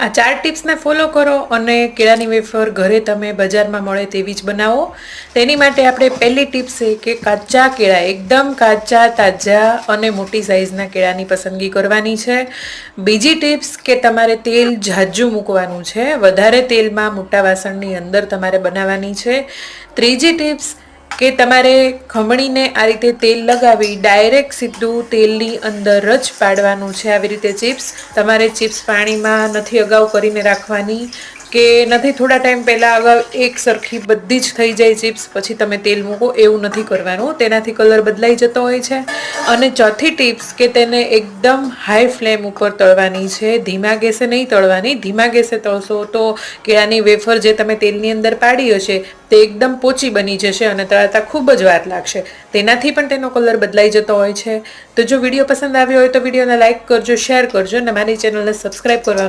આ ચાર ટિપ્સને ફોલો કરો અને કેળાની વેફર ઘરે તમે બજારમાં મળે તેવી જ બનાવો. તેની માટે આપણે પહેલી ટિપ્સ છે કે કાચા કેળા, એકદમ કાચા, તાજા અને મોટી સાઇઝના કેળાની પસંદગી કરવાની છે. બીજી ટિપ્સ કે તમારે તેલ ઝાઝું મૂકવાનું છે. વધારે તેલમાં મોટા વાસણની અંદર તમારે બનાવવાની છે. ત્રીજી ટિપ્સ કે તમારે ખમણીને આ રીતે તેલ લગાવી ડાયરેક્ટ સીધું તેલની અંદર જ પાડવાનું છે. આવી રીતે ચિપ્સ તમારે ચિપ્સ પાણીમાં નથી અગાઉ કરીને રાખવાની. કે નથી, થોડા ટાઈમ પહેલાં અગાઉ એક સરખી બધી જ થઈ જાય ચિપ્સ, પછી તમે તેલ મૂકો, એવું નથી કરવાનું. તેનાથી કલર બદલાઈ જતો હોય છે. અને ચોથી ટિપ્સ કે તેને એકદમ હાઈ ફ્લેમ ઉપર તળવાની છે. ધીમા ગેસે નહીં તળવાની. ધીમા ગેસે તળશો તો કેળાની વેફર જે તમે તેલની અંદર પાડી હશે, તે એકદમ પોચી બની જશે અને તળાતા ખૂબ જ વાર લાગશે. તેનાથી પણ તેનો કલર બદલાઈ જતો હોય છે. તો જો વીડિયો પસંદ આવ્યો હોય તો વિડીયોને લાઇક કરજો, શેર કરજો અને મારી ચેનલને સબસ્ક્રાઈબ કરવાનું